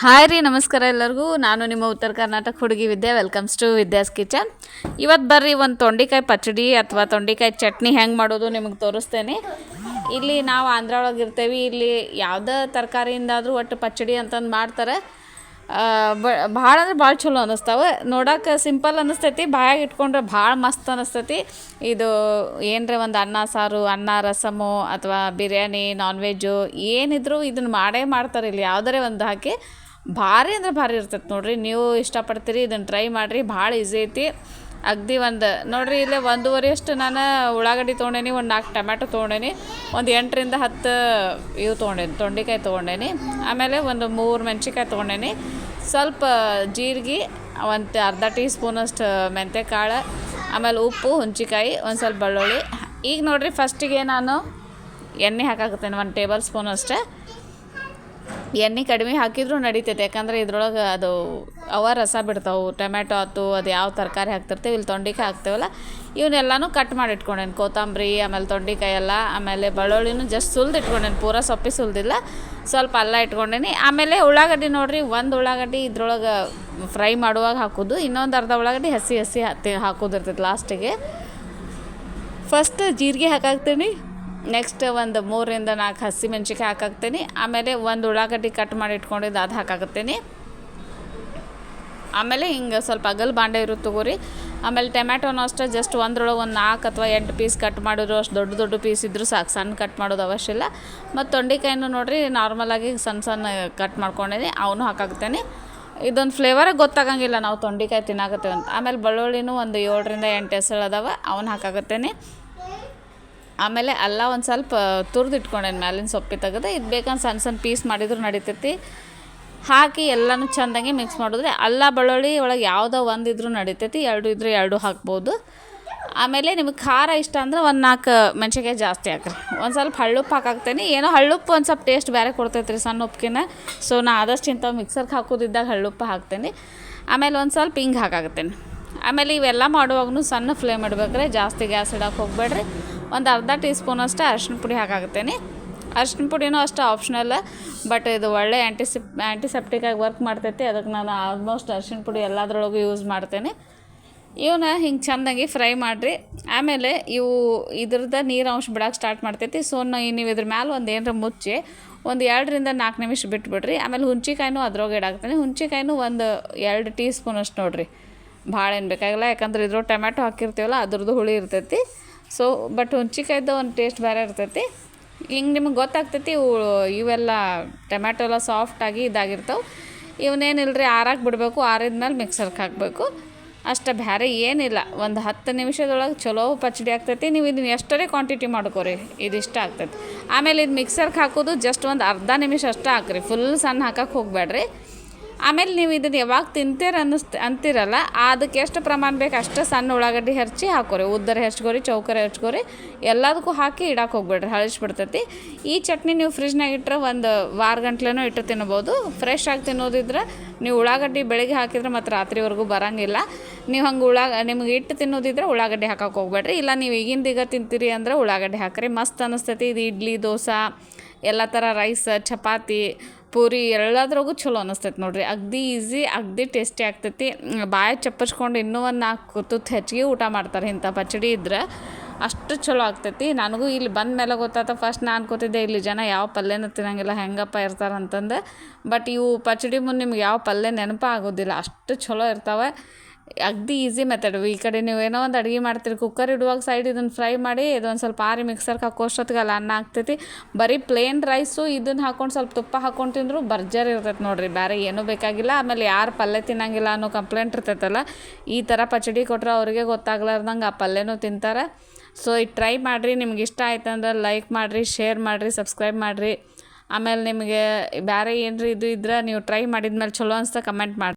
Hi ರೀ, ನಮಸ್ಕಾರ ಎಲ್ಲರಿಗೂ. ನಾನು ನಿಮ್ಮ ಉತ್ತರ ಕರ್ನಾಟಕ ಹುಡುಗಿ Vidya. Welcomes to Vidya's kitchen ಇವತ್ತು ಬರ್ರಿ ಒಂದು ತೊಂಡಿಕಾಯಿ ಪಚಡಿ ಅಥವಾ ತೊಂಡಿಕಾಯಿ ಚಟ್ನಿ ಹೆಂಗೆ ಮಾಡೋದು ನಿಮಗೆ ತೋರಿಸ್ತೇನೆ. ಇಲ್ಲಿ ನಾವು ಆಂಧ್ರ ಒಳಗೆ ಇರ್ತೇವೆ. ಇಲ್ಲಿ ಯಾವುದೇ ತರಕಾರಿಯಿಂದಾದರೂ ಒಟ್ಟು ಪಚಡಿ ಅಂತಂದು ಮಾಡ್ತಾರೆ. ಬ, ಭಾಳ ಅಂದ್ರೆ ಭಾಳ ಚಲೋ ಅನ್ನಿಸ್ತಾವೆ ನೋಡೋಕೆ ಸಿಂಪಲ್ ಅನ್ನಿಸ್ತೈತಿ ಬಾಯಾಗ ಇಟ್ಕೊಂಡ್ರೆ ಭಾಳ ಮಸ್ತ್ ಅನ್ನಿಸ್ತೈತಿ ಇದು ಏನರ, ಒಂದು ಅನ್ನ ಸಾರು, ಅನ್ನ, ರಸಮು ಅಥವಾ ಬಿರಿಯಾನಿ ನಾನ್ ವೆಜ್ಜು ಏನಿದ್ರು ಇದನ್ನು ಮಾಡೇ ಮಾಡ್ತಾರೆ. ಇಲ್ಲಿ ಯಾವುದರೇ ಒಂದು ಹಾಕಿ. ಭಾರಿ ಅಂದ್ರೆ ಭಾರಿ ಇರ್ತೈತೆ ನೋಡ್ರಿ. ನೀವು ಇಷ್ಟಪಡ್ತೀರಿ ಇದನ್ನು ಟ್ರೈ ಮಾಡಿರಿ, ಭಾಳ ಈಸಿ ಐತಿ. ಅಗ್ದಿ ಒಂದು, ನೋಡ್ರಿ ಇಲ್ಲೇ ಒಂದೂವರೆ ಅಷ್ಟು ನಾನು ಉಳ್ಳಾಗಡ್ಡಿ ತೊಗೊಂಡೇನಿ, ಒಂದು ನಾಲ್ಕು ಟೊಮ್ಯಾಟೊ ತೊಗೊಂಡೇನಿ, ಒಂದು ಎಂಟರಿಂದ ಹತ್ತು ಇವು ತೊಗೊಂಡೇನಿ, ತೊಂಡೆಕಾಯಿ ತೊಗೊಂಡೇನಿ, ಆಮೇಲೆ ಒಂದು ಮೂರು ಮೆಣ್ಸಿಕಾಯಿ ತೊಗೊಂಡೇನಿ. ಸ್ವಲ್ಪ ಜೀರಿಗೆ, ಒಂದು ಅರ್ಧ ಟೀ ಸ್ಪೂನಷ್ಟು ಮೆಂತ್ಯ ಕಾಳು ಆಮೇಲೆ ಉಪ್ಪು ಹುಂಚಿಕಾಯಿ ಒಂದು ಸ್ವಲ್ಪ ಬೆಳ್ಳುಳ್ಳಿ. ಈಗ ನೋಡಿರಿ ಫಸ್ಟಿಗೆ ನಾನು ಎಣ್ಣೆ ಹಾಕಾಕತ್ತೇನೆ, ಒಂದು ಟೇಬಲ್ ಸ್ಪೂನ್ ಅಷ್ಟೇ ಎಣ್ಣೆ ಕಡಿಮೆ ಹಾಕಿದ್ರು ನಡೀತೈತೆ. ಯಾಕಂದ್ರೆ ಇದ್ರೊಳಗೆ ಅದು ಅವ ರಸ ಬಿಡ್ತಾವೆ, ಟೊಮ್ಯಾಟೊ ಆಯ್ತು, ಅದು ಯಾವ ತರಕಾರಿ ಹಾಕ್ತಿರ್ತೀವಿ, ಇಲ್ಲಿ ತೊಂಡಿಕಾಯಿ ಹಾಕ್ತೇವಲ್ಲ, ಇವನ್ನೆಲ್ಲನೂ ಕಟ್ ಮಾಡಿ ಇಟ್ಕೊಂಡೇನು ಕೊತ್ತಂಬರಿ, ಆಮೇಲೆ ತೊಂಡಿಕಾಯಿ ಎಲ್ಲ, ಆಮೇಲೆ ಬೆಳ್ಳುಳ್ಳಿನೂ ಜಸ್ಟ್ ಸುಲ್ದು ಇಟ್ಕೊಂಡೇನು ಪೂರ ಸೊಪ್ಪಿ ಸುಲ್ದಿಲ್ಲ, ಸ್ವಲ್ಪ ಅಲ್ಲ ಇಟ್ಕೊಂಡೇನಿ. ಆಮೇಲೆ ಉಳ್ಳಾಗಡ್ಡಿ ನೋಡಿರಿ, ಒಂದು ಉಳ್ಳಾಗಡ್ಡಿ ಇದ್ರೊಳಗೆ ಫ್ರೈ ಮಾಡುವಾಗ ಹಾಕೋದು, ಇನ್ನೊಂದು ಅರ್ಧ ಉಳ್ಳಾಗಡ್ಡಿ ಹಸಿ ಹಸಿ ಹತ್ತಿ ಹಾಕೋದಿರ್ತೈತೆ ಲಾಸ್ಟಿಗೆ ಫಸ್ಟ್ ಜೀರಿಗೆ ಹಾಕಾಕ್ತೀನಿ. ನೆಕ್ಸ್ಟ್ ಒಂದು ಮೂರಿಂದ ನಾಲ್ಕು ಹಸಿ ಮೆಣ್ಸಿನ್ಕಾಯಿ ಹಾಕಾಕ್ತೀನಿ. ಆಮೇಲೆ ಒಂದು ಉಳ್ಳಾಗಡ್ಡಿ ಕಟ್ ಮಾಡಿ ಇಟ್ಕೊಂಡಿದ್ದು ಅದು ಹಾಕಾಕತ್ತೀನಿ. ಆಮೇಲೆ ಹಿಂಗೆ ಸ್ವಲ್ಪ ಅಗಲ್ ಬಾಂಡೆ ಇರುತ್ತೆ ತಗೋರಿ. ಆಮೇಲೆ ಟೊಮ್ಯಾಟೊನೂ ಅಷ್ಟೇ ಜಸ್ಟ್ ಒಂದ್ರೊಳಗೆ ಒಂದು ನಾಲ್ಕು ಅಥವಾ ಎಂಟು ಪೀಸ್ ಕಟ್ ಮಾಡಿದ್ರು, ಅಷ್ಟು ದೊಡ್ಡ ದೊಡ್ಡ ಪೀಸ್ ಇದ್ದರೂ ಸಾಕು, ಸಣ್ಣ ಕಟ್ ಮಾಡೋದು ಅವಶ್ಯ ಇಲ್ಲ. ಮತ್ತು ತೊಂಡೆಕಾಯಿನೂ ನೋಡಿರಿ ನಾರ್ಮಲಾಗಿ ಸಣ್ಣ ಸಣ್ಣ ಕಟ್ ಮಾಡ್ಕೊಂಡೇನಿ, ಅವನು ಹಾಕಾಕ್ತೇನೆ ಇದೊಂದು ಫ್ಲೇವರೇ ಗೊತ್ತಾಗಂಗಿಲ್ಲ, ನಾವು ತೊಂಡೆಕಾಯಿ ತಿನ್ನಾಕತ್ತೇವೆ ಅಂತ. ಆಮೇಲೆ ಬೆಳ್ಳುಳ್ಳಿನೂ ಒಂದು ಏಳರಿಂದ ಎಂಟು ಹೆಸರು ಅದಾವೆ ಅವನ್ನ ಹಾಕಾಕತ್ತೇನೆ. ಆಮೇಲೆ ಅಲ್ಲ ಒಂದು ಸ್ವಲ್ಪ ತುರ್ದು ಇಟ್ಕೊಂಡೇನಿ ಮ್ಯಾಲಿನ ಸೊಪ್ಪಿ ತೆಗೆದು ಇದು ಬೇಕಂದ್ರೆ ಸಣ್ಣ ಸಣ್ಣ ಪೀಸ್ ಮಾಡಿದ್ರು ನಡಿತೈತಿ. ಹಾಕಿ ಎಲ್ಲನೂ ಚೆಂದಾಗಿ ಮಿಕ್ಸ್ ಮಾಡಿದ್ರೆ ಅಲ್ಲ ಬೆಳ್ಳುಳ್ಳಿ ಒಳಗೆ ಯಾವುದೋ ಒಂದು ಇದ್ರೂ ನಡಿತೈತಿ, ಎರಡು ಇದ್ರೆ ಎರಡು ಹಾಕ್ಬೋದು. ಆಮೇಲೆ ನಿಮಗೆ ಖಾರ ಇಷ್ಟ ಅಂದ್ರೆ ಒಂದು ನಾಲ್ಕು ಮೆಣಸಿನ್ಕಾಯಿ ಜಾಸ್ತಿ ಹಾಕ್ರಿ. ಒಂದು ಸ್ವಲ್ಪ ಹಳ್ಳುಪ್ಪು ಹಾಕಾಕ್ತೇನೆ. ಏನೋ ಹಳ್ಳುಪ್ಪು ಒಂದು ಸ್ವಲ್ಪ ಟೇಸ್ಟ್ ಬೇರೆ ಕೊಡ್ತೈತೆ ರೀ ಸಣ್ಣ ಉಪ್ಪಿನ. ಸೊ ನಾ ಆದಷ್ಟು ಇಂಥವು ಮಿಕ್ಸರ್ಗೆ ಹಾಕೋದಿದ್ದಾಗ ಹಳ್ಳುಪ್ಪು ಹಾಕ್ತೇನೆ. ಆಮೇಲೆ ಒಂದು ಸ್ವಲ್ಪ ಹಿಂಗೆ ಹಾಕಾಕ್ತೇನೆ ಆಮೇಲೆ ಇವೆಲ್ಲ ಮಾಡುವಾಗೂ ಸಣ್ಣ ಫ್ಲೇಮ್ ಇಡ್ಬೇಕ್ರೆ. ಜಾಸ್ತಿ ಗ್ಯಾಸ್ ಇಡಕ್ಕೆ ಹೋಗ್ಬೇಡ್ರಿ. ಒಂದು ಅರ್ಧ ಟೀ ಸ್ಪೂನ್ ಅಷ್ಟೇ ಅರಿಶಿನ ಪುಡಿ ಹಾಕಾಕ್ತೇನೆ ಅರಿಶಿನ ಪುಡಿನೂ ಅಷ್ಟೇ ಆಪ್ಷನಲ್ ಬಟ್ ಇದು ಒಳ್ಳೆ ಆ್ಯಂಟಿಸಿಪ್ ಆ್ಯಂಟಿಸೆಪ್ಟಿಕಾಗಿ ವರ್ಕ್ ಮಾಡ್ತೈತಿ. ಅದಕ್ಕೆ ನಾನು ಆಲ್ಮೋಸ್ಟ್ ಅರಿಶಿನ ಪುಡಿ ಎಲ್ಲದರೊಳಗೂ ಯೂಸ್ ಮಾಡ್ತೇನೆ. ಇವನ್ನ ಹಿಂಗೆ ಚೆಂದಾಗಿ ಫ್ರೈ ಮಾಡಿರಿ. ಆಮೇಲೆ ಇವು ಇದ್ರದ್ದು ನೀರು ಅಂಶ ಬಿಡಕ್ಕೆ ಸ್ಟಾರ್ಟ್ ಮಾಡ್ತೈತಿ. ಸೊ ನೀವು ಇದ್ರ ಮ್ಯಾಲೆ ಒಂದು ಏನರ ಮುಚ್ಚಿ ಒಂದು ಎರಡರಿಂದ ನಾಲ್ಕು ನಿಮಿಷ ಬಿಟ್ಬಿಡ್ರಿ. ಆಮೇಲೆ ಹುಂಚಿಕಾಯಿನೂ ಅದ್ರೊಳಗೆ ಇಡಾಕ್ತೇನೆ ಹುಂಚಿಕಾಯಿನೂ ಒಂದು ಎರಡು ಟೀ ಸ್ಪೂನ್ ಅಷ್ಟು ನೋಡಿರಿ. ಭಾಳ ಏನು ಬೇಕಾಗಿಲ್ಲ. ಯಾಕಂದ್ರೆ ಇದ್ರೊಳಗೆ ಟೊಮ್ಯಾಟೊ ಹಾಕಿರ್ತೀವಲ್ಲ, ಅದ್ರದ್ದು ಹುಳಿ ಇರ್ತೈತಿ. ಸೊ ಬಟ್ ಹುಣ್ಚಿಕಾಯ್ದು ಒಂದು ಟೇಸ್ಟ್ ಬೇರೆ ಇರ್ತೈತಿ. ಹಿಂಗೆ ನಿಮಗೆ ಗೊತ್ತಾಗ್ತೈತಿ, ಇವು, ಇವೆಲ್ಲ ಟೊಮ್ಯಾಟೊ ಎಲ್ಲ ಸಾಫ್ಟಾಗಿ ಇದಾಗಿರ್ತಾವೆ. ರೀ ಆರಾಕ್ ಬಿಡಬೇಕು, ಆರಿದ ಮೇಲೆ ಮಿಕ್ಸರ್ಗೆ ಹಾಕಬೇಕು. ಅಷ್ಟು ಬೇರೆ ಏನಿಲ್ಲ, ಒಂದು ಹತ್ತು ನಿಮಿಷದೊಳಗೆ ಚಲೋ ಪಚಡಿ ಆಗ್ತೈತಿ. ನೀವು ಇದನ್ನ ಎಷ್ಟರೇ ಕ್ವಾಂಟಿಟಿ ಮಾಡ್ಕೋರಿ ಇದಿಷ್ಟ ಆಗ್ತೈತಿ. ಆಮೇಲೆ ಇದು ಮಿಕ್ಸರ್ಗೆ ಹಾಕೋದು ಜಸ್ಟ್ ಒಂದು ಅರ್ಧ ನಿಮಿಷ ಅಷ್ಟೇ ಹಾಕ್ರಿ ಫುಲ್ ಸಣ್ಣ ಹಾಕಕ್ಕೆ ಹೋಗಬೇಡ್ರಿ ಆಮೇಲೆ ನೀವು ಇದನ್ನು ಯಾವಾಗ ತಿಂತೀರ ಅನ್ನಿಸ್ತ ಅಂತೀರಲ್ಲ, ಅದಕ್ಕೆ ಎಷ್ಟು ಪ್ರಮಾಣ ಬೇಕು ಅಷ್ಟು ಸಣ್ಣ ಉಳ್ಳಾಗಡ್ಡಿ ಹೆಚ್ಚಿ ಹಾಕೋರಿ. ಉದ್ದರ ಹೆಚ್ಕೋರಿ ಚೌಕರ ಹೆಚ್ಕೋರಿ ಎಲ್ಲದಕ್ಕೂ ಹಾಕಿ ಇಡಕ್ಕೆ ಹೋಗ್ಬೇಡ್ರಿ ಹಳಿಸ್ಬಿಡ್ತೈತಿ ಈ ಚಟ್ನಿ ನೀವು ಫ್ರಿಜ್ನಾಗ ಇಟ್ಟರೆ ಒಂದು ವಾರ ಗಂಟ್ಲೆನೂ ಇಟ್ಟು ತಿನ್ಬೋದು. ಫ್ರೆಶ್ ಆಗಿ ತಿನ್ನೋದಿದ್ರೆ ನೀವು ಉಳ್ಳಾಗಡ್ಡಿ ಬೆಳಗ್ಗೆ ಹಾಕಿದ್ರೆ ಮತ್ತು ರಾತ್ರಿವರೆಗೂ ಬರೋಂಗಿಲ್ಲ. ನೀವು ಹಂಗೆ ಉಳ್ಳಾಗ ನಿಮ್ಗೆ ಇಟ್ಟು ತಿನ್ನೋದಿದ್ರೆ ಉಳ್ಳಾಗಡ್ಡಿ ಹಾಕಕ್ಕೆ ಹೋಗ್ಬೇಡ್ರಿ. ಇಲ್ಲ ನೀವು ಈಗಿಂದೀಗ ತಿಂತೀರಿ ಅಂದ್ರೆ ಉಳ್ಳಾಗಡ್ಡಿ ಹಾಕ್ರಿ. ಮಸ್ತ್ ಅನ್ನಿಸ್ತೈತಿ ಇದು ಇಡ್ಲಿ, ದೋಸೆ, ಎಲ್ಲ ಥರ ರೈಸ್ ಚಪಾತಿ ಪೂರಿ ಎಲ್ಲದ್ರಾಗೂ ಚಲೋ ಅನ್ನಿಸ್ತೈತೆ ನೋಡ್ರಿ. ಅಗ್ದಿ ಈಸಿ ಅಗ್ದಿ ಟೇಸ್ಟಿ ಆಗ್ತೈತಿ. ಬಾಯಿ ಚಪ್ಪಚ್ಕೊಂಡು ಇನ್ನೂ ಒಂದು ನಾಲ್ಕು ತುತ್ತು ಹೆಚ್ಚಿಗೆ ಊಟ ಮಾಡ್ತಾರೆ ಇಂಥ ಪಚಡಿ ಇದ್ರೆ ಅಷ್ಟು ಚಲೋ ಆಗ್ತೈತಿ. ನನಗೂ ಇಲ್ಲಿ ಬಂದ ಮೇಲೆ ಗೊತ್ತಾತ ಫಸ್ಟ್ ನಾನು ಅನ್ಕೋತಿದ್ದೆ ಇಲ್ಲಿ ಜನ ಯಾವ ಪಲ್ಯನೂ ತಿನ್ನಂಗಿಲ್ಲ, ಹೆಂಗಪ್ಪ ಇರ್ತಾರೆ ಅಂತಂದು. ಬಟ್ ಇವು ಪಚಡಿ ಮುಂದೆ ನಿಮ್ಗೆ ಯಾವ ಪಲ್ಯ ನೆನಪ ಆಗೋದಿಲ್ಲ. ಅಷ್ಟು ಚಲೋ ಇರ್ತಾವೆ. ಅಗ್ದಿ ಈಸಿ ಮೆಥಡ್ ಈ ಕಡೆ ನೀವು ಏನೋ ಒಂದು ಅಡುಗೆ ಮಾಡ್ತೀರಿ ಕುಕ್ಕರ್ ಇಡುವಾಗ ಸೈಡ್ ಇದನ್ನು ಫ್ರೈ ಮಾಡಿ, ಇದೊಂದು ಸ್ವಲ್ಪ ಆರಿ ಮಿಕ್ಸರ್ಗೆ ಹಾಕೋಷ್ಟೊತ್ತಿಗೆಲ್ಲ ಅನ್ನ ಆಗ್ತೈತಿ. ಬರೀ ಪ್ಲೇನ್ ರೈಸು ಇದನ್ನು ಹಾಕೊಂಡು ಸ್ವಲ್ಪ ತುಪ್ಪ ಹಾಕೊಂಡು ತಿಂದರೂ ಬರ್ಜರ್ ಇರ್ತೈತೆ ನೋಡಿರಿ ಬೇರೆ ಏನೂ ಬೇಕಾಗಿಲ್ಲ. ಆಮೇಲೆ ಯಾರು ಪಲ್ಯ ತಿನ್ನಂಗಿಲ್ಲ ಅನ್ನೋ ಕಂಪ್ಲೇಂಟ್ ಇರ್ತೈತಲ್ಲ, ಈ ಥರ ಪಚಡಿ ಕೊಟ್ಟರೆ ಅವರಿಗೆ ಗೊತ್ತಾಗ್ಲಾರ್ದಂಗೆ ಆ ಪಲ್ಯನೂ ತಿಂತಾರೆ. ಸೊ ಇದು ಟ್ರೈ ಮಾಡಿರಿ, ನಿಮ್ಗೆ ಇಷ್ಟ ಆಯ್ತು ಅಂದ್ರೆ ಲೈಕ್ ಮಾಡಿರಿ ಶೇರ್ ಮಾಡಿರಿ ಸಬ್ಸ್ಕ್ರೈಬ್ ಮಾಡಿರಿ. ಆಮೇಲೆ ನಿಮಗೆ ಬೇರೆ ಏನ್ರಿ ಇದು ಇದ್ರೆ ನೀವು ಟ್ರೈ ಮಾಡಿದ್ಮೇಲೆ ಚಲೋ ಅನ್ಸ್ತಾ ಕಮೆಂಟ್ ಮಾಡಿ